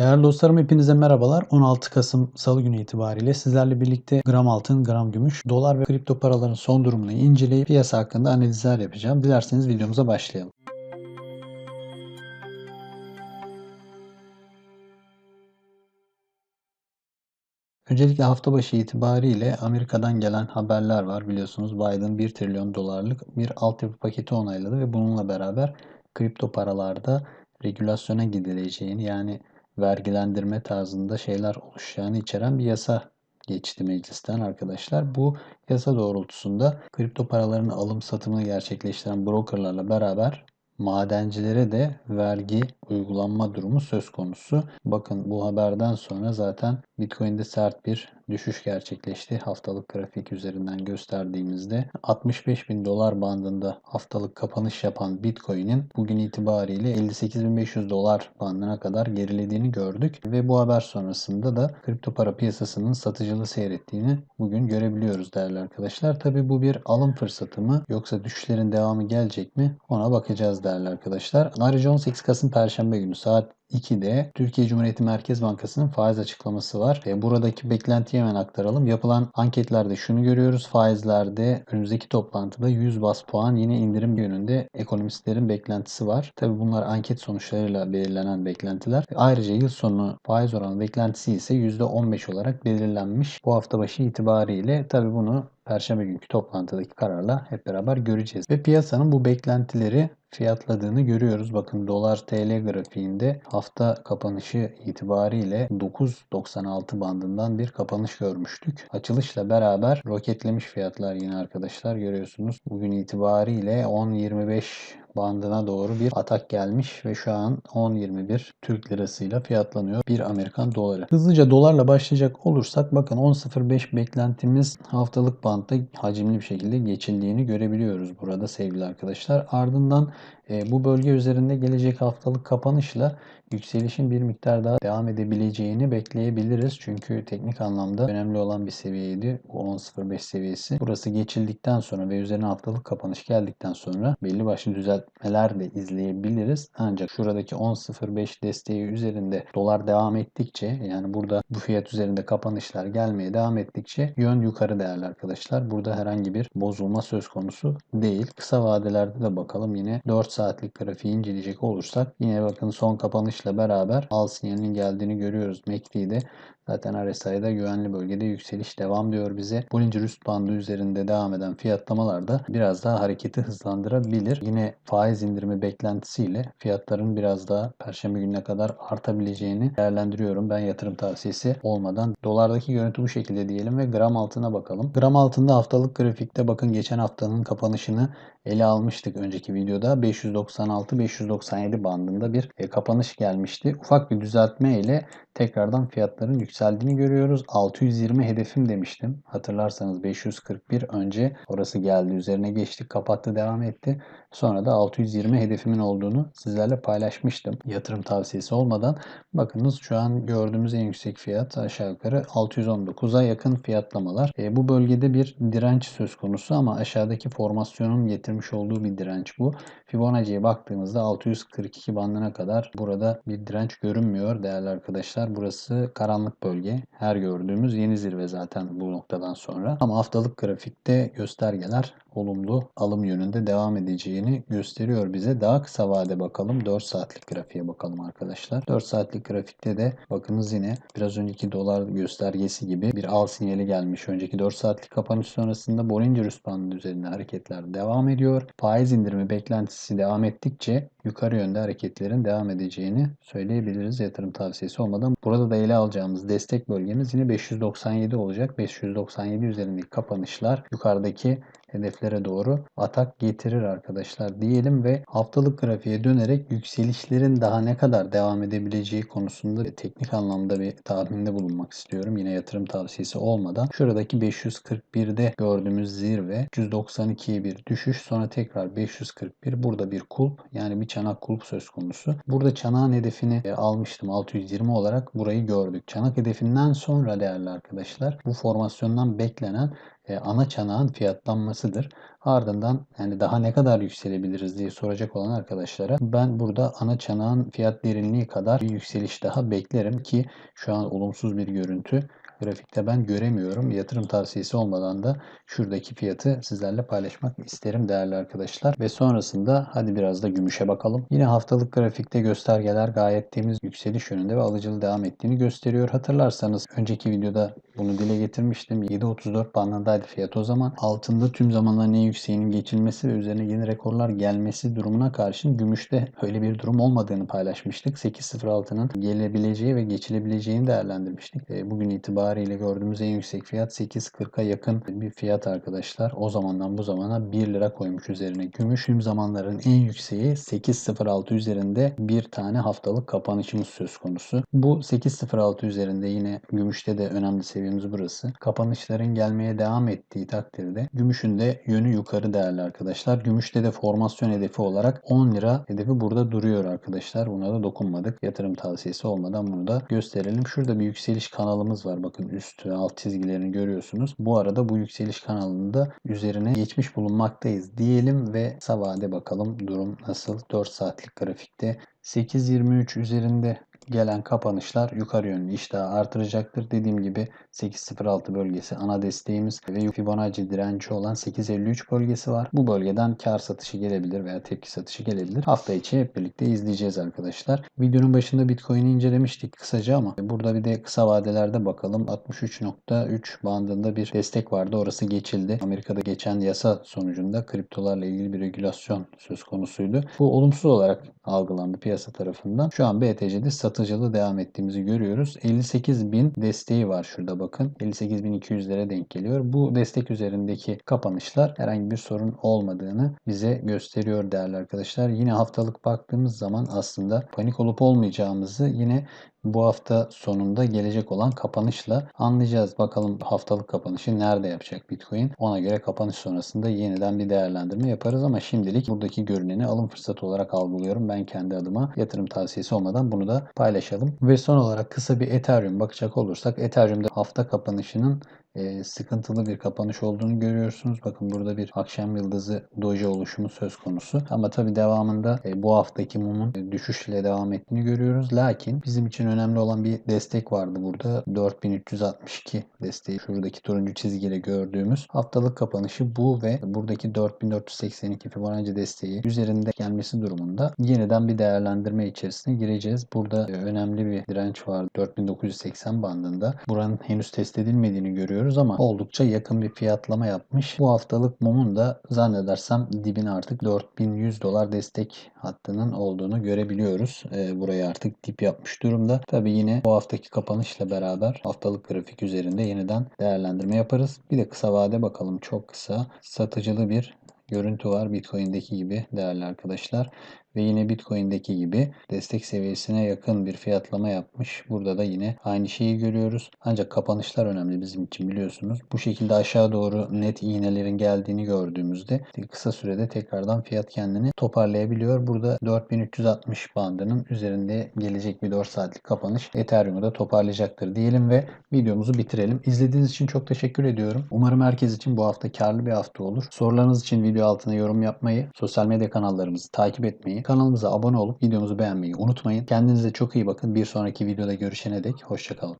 Değerli dostlarım hepinize merhabalar. 16 Kasım Salı günü itibariyle sizlerle birlikte gram altın, gram gümüş, dolar ve kripto paraların son durumunu inceleyip piyasa hakkında analizler yapacağım. Dilerseniz videomuza başlayalım. Öncelikle hafta başı itibariyle Amerika'dan gelen haberler var. Biliyorsunuz Biden 1 trilyon dolarlık bir altyapı paketi onayladı ve bununla beraber kripto paralarda regülasyona gidileceğini yani vergilendirme tarzında şeyler oluşacağını içeren bir yasa geçti meclisten arkadaşlar. Bu yasa doğrultusunda kripto paraların alım satımını gerçekleştiren brokerlarla beraber madencilere de vergi uygulanma durumu söz konusu. Bakın bu haberden sonra zaten Bitcoin'de sert bir düşüş gerçekleşti. Haftalık grafik üzerinden gösterdiğimizde 65 bin dolar bandında haftalık kapanış yapan Bitcoin'in bugün itibariyle 58.500 dolar bandına kadar gerilediğini gördük. Ve bu haber sonrasında da kripto para piyasasının satıcılı seyrettiğini bugün görebiliyoruz değerli arkadaşlar. Tabi bu bir alım fırsatı mı yoksa düşüşlerin devamı gelecek mi ona bakacağız değerli arkadaşlar. Ayrıca 18 Kasım Perşembe günü saat 2'de Türkiye Cumhuriyeti Merkez Bankası'nın faiz açıklaması var. E, buradaki beklentiyi hemen aktaralım. Yapılan anketlerde şunu görüyoruz. Faizlerde önümüzdeki toplantıda 100 bas puan yine indirim yönünde ekonomistlerin beklentisi var. Tabi bunlar anket sonuçlarıyla belirlenen beklentiler. Ayrıca yıl sonu faiz oranı beklentisi ise %15 olarak belirlenmiş. Bu hafta başı itibariyle tabi bunu Perşembe günkü toplantıdaki kararla hep beraber göreceğiz. Ve piyasanın bu beklentileri fiyatladığını görüyoruz. Bakın dolar TL grafiğinde hafta kapanışı itibariyle 9.96 bandından bir kapanış görmüştük. Açılışla beraber roketlemiş fiyatlar yine arkadaşlar görüyorsunuz. Bugün itibariyle 10.25 bandına doğru bir atak gelmiş ve şu an 10.21 Türk lirasıyla fiyatlanıyor bir Amerikan doları. Hızlıca dolarla başlayacak olursak bakın 10.05 beklentimiz haftalık bantta hacimli bir şekilde geçildiğini görebiliyoruz burada sevgili arkadaşlar. Ardından e, bu bölge üzerinde gelecek haftalık kapanışla yükselişin bir miktar daha devam edebileceğini bekleyebiliriz. Çünkü teknik anlamda önemli olan bir seviyeydi. Bu 10.05 seviyesi. Burası geçildikten sonra ve üzerine haftalık kapanış geldikten sonra belli başlı düzeltmeler de izleyebiliriz. Ancak şuradaki 10.05 desteği üzerinde dolar devam ettikçe yani burada bu fiyat üzerinde kapanışlar gelmeye devam ettikçe yön yukarı değerli arkadaşlar. Burada herhangi bir bozulma söz konusu değil. Kısa vadelerde de bakalım yine 4 saatlik grafiği inceleyecek olursak yine bakın son kapanışla beraber al sinyalinin geldiğini görüyoruz MACD'de. Zaten RSI'da güvenli bölgede yükseliş devam diyor bize. Bollinger üst bandı üzerinde devam eden fiyatlamalar da biraz daha hareketi hızlandırabilir. Yine faiz indirimi beklentisiyle fiyatların biraz daha perşembe gününe kadar artabileceğini değerlendiriyorum. Ben yatırım tavsiyesi olmadan. Dolardaki görüntü bu şekilde diyelim ve gram altına bakalım. Gram altında haftalık grafikte bakın geçen haftanın kapanışını ele almıştık önceki videoda. 596-597 bandında bir e, kapanış gelmişti. Ufak bir düzeltme ile tekrardan fiyatların yükseldiğini görüyoruz. 620 hedefim demiştim. Hatırlarsanız 541 önce orası geldi. Üzerine geçtik, kapattı, devam etti. Sonra da 620 hedefimin olduğunu sizlerle paylaşmıştım. Yatırım tavsiyesi olmadan. Bakınız şu an gördüğümüz en yüksek fiyat aşağı yukarı 619'a yakın fiyatlamalar. E, bu bölgede bir direnç söz konusu ama aşağıdaki formasyonun getirmiş olduğu bir direnç bu. Fibonacci'ye baktığımızda 642 bandına kadar burada bir direnç görünmüyor değerli arkadaşlar. Burası karanlık bölge. Her gördüğümüz yeni zirve zaten bu noktadan sonra. Ama haftalık grafikte göstergeler olumlu alım yönünde devam edeceğini gösteriyor bize. Daha kısa vade bakalım. 4 saatlik grafiğe bakalım arkadaşlar. 4 saatlik grafikte de bakınız yine biraz önceki dolar göstergesi gibi bir al sinyali gelmiş. Önceki 4 saatlik kapanış sonrasında Bollinger üst bandı üzerinde hareketler devam ediyor. Faiz indirimi beklentisi devam ettikçe yukarı yönde hareketlerin devam edeceğini söyleyebiliriz yatırım tavsiyesi olmadan. Burada da ele alacağımız destek bölgemiz yine 597 olacak. 597 üzerindeki kapanışlar yukarıdaki hedeflere doğru atak getirir arkadaşlar diyelim ve haftalık grafiğe dönerek yükselişlerin daha ne kadar devam edebileceği konusunda teknik anlamda bir tahminde bulunmak istiyorum. Yine yatırım tavsiyesi olmadan. Şuradaki 541'de gördüğümüz zirve 192'ye bir düşüş sonra tekrar 541 burada bir kulp yani bir çanak kulp söz konusu. Burada çanağın hedefini e, almıştım 620 olarak burayı gördük. Çanak hedefinden sonra değerli arkadaşlar bu formasyondan beklenen e, ana çanağın fiyatlanmasıdır. Ardından yani daha ne kadar yükselebiliriz diye soracak olan arkadaşlara ben burada ana çanağın fiyat derinliği kadar bir yükseliş daha beklerim ki şu an olumsuz bir görüntü grafikte ben göremiyorum. Yatırım tavsiyesi olmadan da şuradaki fiyatı sizlerle paylaşmak isterim değerli arkadaşlar. Ve sonrasında hadi biraz da gümüşe bakalım. Yine haftalık grafikte göstergeler gayet temiz yükseliş yönünde ve alıcılı devam ettiğini gösteriyor. Hatırlarsanız önceki videoda bunu dile getirmiştim. 7.34 bandındaydı fiyat o zaman. Altında tüm zamanların en yükseğinin geçilmesi ve üzerine yeni rekorlar gelmesi durumuna karşın gümüşte öyle bir durum olmadığını paylaşmıştık. 8.06'nın gelebileceği ve geçilebileceğini değerlendirmiştik. E, bugün itibariyle gördüğümüz en yüksek fiyat 8.40'a yakın bir fiyat arkadaşlar. O zamandan bu zamana 1 lira koymuş üzerine gümüş. Tüm zamanların en yükseği 8.06 üzerinde bir tane haftalık kapanışımız söz konusu. Bu 8.06 üzerinde yine gümüşte de önemli seviyemiz burası. Kapanışların gelmeye devam ettiği takdirde gümüşün de yönü yukarı değerli arkadaşlar. Gümüşte de formasyon hedefi olarak 10 lira hedefi burada duruyor arkadaşlar. Buna da dokunmadık. Yatırım tavsiyesi olmadan bunu da gösterelim. Şurada bir yükseliş kanalımız var. Bakın üst ve alt çizgilerini görüyorsunuz. Bu arada bu yükseliş kanalında üzerine geçmiş bulunmaktayız diyelim ve kısa vade bakalım durum nasıl 4 saatlik grafikte 8.23 üzerinde gelen kapanışlar yukarı yönlü iştahı artıracaktır. Dediğim gibi 8.06 bölgesi ana desteğimiz ve Fibonacci direnci olan 8.53 bölgesi var. Bu bölgeden kar satışı gelebilir veya tepki satışı gelebilir. Hafta içi hep birlikte izleyeceğiz arkadaşlar. Videonun başında Bitcoin'i incelemiştik kısaca ama burada bir de kısa vadelerde bakalım. 63.3 bandında bir destek vardı. Orası geçildi. Amerika'da geçen yasa sonucunda kriptolarla ilgili bir regülasyon söz konusuydu. Bu olumsuz olarak algılandı piyasa tarafından. Şu an BTC'de satıcılı devam ettiğimizi görüyoruz. 58.000 desteği var şurada bakın. 58.200'lere denk geliyor. Bu destek üzerindeki kapanışlar herhangi bir sorun olmadığını bize gösteriyor değerli arkadaşlar. Yine haftalık baktığımız zaman aslında panik olup olmayacağımızı yine bu hafta sonunda gelecek olan kapanışla anlayacağız. Bakalım haftalık kapanışı nerede yapacak Bitcoin? Ona göre kapanış sonrasında yeniden bir değerlendirme yaparız ama şimdilik buradaki görüneni alım fırsatı olarak algılıyorum. Ben kendi adıma yatırım tavsiyesi olmadan bunu da paylaşalım. Ve son olarak kısa bir Ethereum bakacak olursak Ethereum'da hafta kapanışının e, sıkıntılı bir kapanış olduğunu görüyorsunuz. Bakın burada bir akşam yıldızı doji oluşumu söz konusu. Ama tabi devamında e, bu haftaki mumun e, düşüşle devam ettiğini görüyoruz. Lakin bizim için önemli olan bir destek vardı burada. 4362 desteği şuradaki turuncu çizgiyle gördüğümüz haftalık kapanışı bu ve buradaki 4482 Fibonacci desteği üzerinde gelmesi durumunda yeniden bir değerlendirme içerisine gireceğiz. Burada e, önemli bir direnç var 4980 bandında. Buranın henüz test edilmediğini görüyoruz görüyoruz ama oldukça yakın bir fiyatlama yapmış. Bu haftalık mumun da zannedersem dibin artık 4100 dolar destek hattının olduğunu görebiliyoruz. E, burayı artık dip yapmış durumda. Tabi yine bu haftaki kapanışla beraber haftalık grafik üzerinde yeniden değerlendirme yaparız. Bir de kısa vade bakalım çok kısa. Satıcılı bir görüntü var Bitcoin'deki gibi değerli arkadaşlar. Ve yine Bitcoin'deki gibi destek seviyesine yakın bir fiyatlama yapmış. Burada da yine aynı şeyi görüyoruz. Ancak kapanışlar önemli bizim için biliyorsunuz. Bu şekilde aşağı doğru net iğnelerin geldiğini gördüğümüzde kısa sürede tekrardan fiyat kendini toparlayabiliyor. Burada 4360 bandının üzerinde gelecek bir 4 saatlik kapanış Ethereum'u da toparlayacaktır diyelim ve videomuzu bitirelim. İzlediğiniz için çok teşekkür ediyorum. Umarım herkes için bu hafta karlı bir hafta olur. Sorularınız için video altına yorum yapmayı, sosyal medya kanallarımızı takip etmeyi Kanalımıza abone olup videomuzu beğenmeyi unutmayın. Kendinize çok iyi bakın. Bir sonraki videoda görüşene dek hoşçakalın.